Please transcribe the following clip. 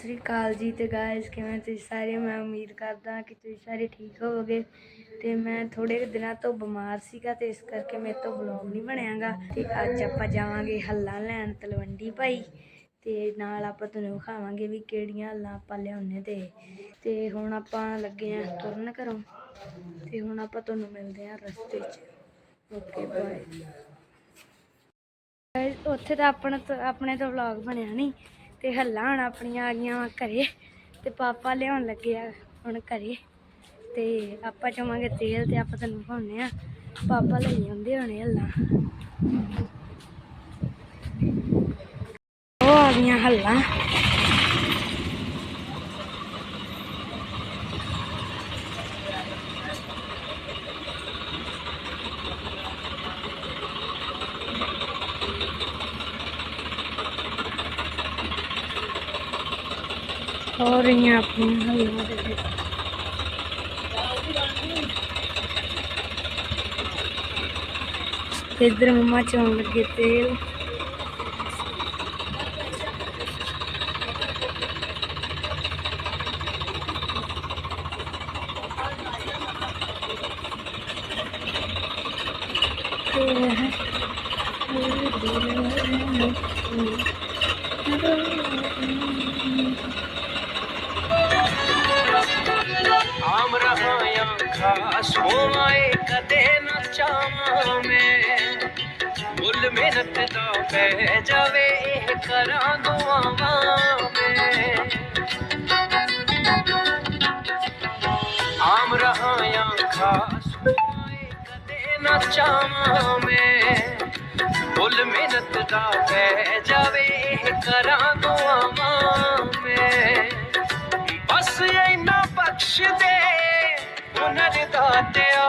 ਸ੍ਰੀ ਅਕਾਲ ਜੀ ਤੇ ਗਾਇਸ ਕਿਵੇਂ ਤੁਸੀਂ ਸਾਰੇ? ਮੈਂ ਉਮੀਦ ਕਰਦਾ ਕਿ ਤੁਸੀਂ ਸਾਰੇ ਠੀਕ ਹੋਵੋਗੇ। ਤੇ ਮੈਂ ਥੋੜੇ ਦਿਨਾਂ ਤੋਂ ਬਿਮਾਰ ਸੀਗਾ ਤੇ ਇਸ ਕਰਕੇ ਮੇਰੇ ਤੋਂ ਵਲੌਗ ਨਹੀਂ ਬਣਿਆਗਾ। ਤੇ ਅੱਜ ਆਪਾਂ ਜਾਵਾਂਗੇ ਹੱਲਾ ਲੈਣ ਤਲਵੰਡੀ ਭਾਈ। ਤੇ ਨਾਲ ਆਪਾਂ ਤੁਹਾਨੂੰ ਵਿਖਾਵਾਂਗੇ ਵੀ ਕਿਹੜੀਆਂ ਹੱਲਾਂ ਆਪਾਂ ਲਿਆਉਣੇ ਤੇ। ਤੇ ਹੁਣ ਆਪਾਂ ਲੱਗੇ ਆ ਤੁਰਨ ਘਰੋਂ। ਤੇ ਹੁਣ ਆਪਾਂ ਤੁਹਾਨੂੰ ਮਿਲਦੇ ਆ ਰਸਤੇ 'ਚ। ਓਕੇ ਬਾਏ ਉੱਥੇ ਤਾਂ ਆਪਣਾ ਆਪਣੇ ਤੋਂ ਵਲੌਗ ਬਣਿਆ ਨਹੀਂ ਤੇ ਹੱਲਾ ਹੁਣ ਆਪਣੀਆਂ ਆ ਗਈਆਂ ਵਾ ਘਰੇ ਤੇ ਪਾਪਾ ਲਿਆਉਣ ਲੱਗੇ ਆ ਹੁਣ ਘਰੇ ਤੇ ਆਪਾਂ ਚਵਾਂਗੇ ਤੇਲ ਤੇ ਆਪਾਂ ਤੁਹਾਨੂੰ ਪਾਉਣੇ ਆ। ਪਾਪਾ ਲਈ ਆਉਂਦੇ ਹੋਣੇ ਹੱਲਾ। ਉਹ ਆ ਗਈਆਂ ਹੱਲਾ। ਹੋ ਰਹੀਆਂ ਆਪਣੀਆਂ ਹੱਲਾਂ ਦੇ ਵਿੱਚ। ਤੇ ਇੱਧਰ ਮੰਮਾ ਚਾਉਣ ਲੱਗੇ ਤੇਲ। ਆਮ ਰਹਾਇਆ ਖਾਸ ਕਦੇ ਨਾ ਚਾਵਾਂ ਮੈਂ। ਮੁੱਲ ਮਿਹਨਤ ਦਾ ਪੈ ਜਾਵੇ, ਇਹ ਕਰਾਂ ਦੁਆਵਾਂ ਮੈਂ। ਆਮ ਰਹਾਇਆ ਖਾਸ ਹੋਵਾਏ ਕਦੇ ਨਾ ਚਾਵਾਂ ਮੈਂ। ਮੁੱਲ ਮਿਹਨਤ ਦਾ ਪੈ ਜਾਵੇ, ਇਹ ਕਰਾਂ ਦੁਆਵਾਂ ਮੈਂ। ਬਸ ਇੰਨਾ ਬਖਸ਼ ਦੇ ਹੁਨਰ ਦਾਤਿਆ ਹੁਨਰ ਦਾਤਿਆ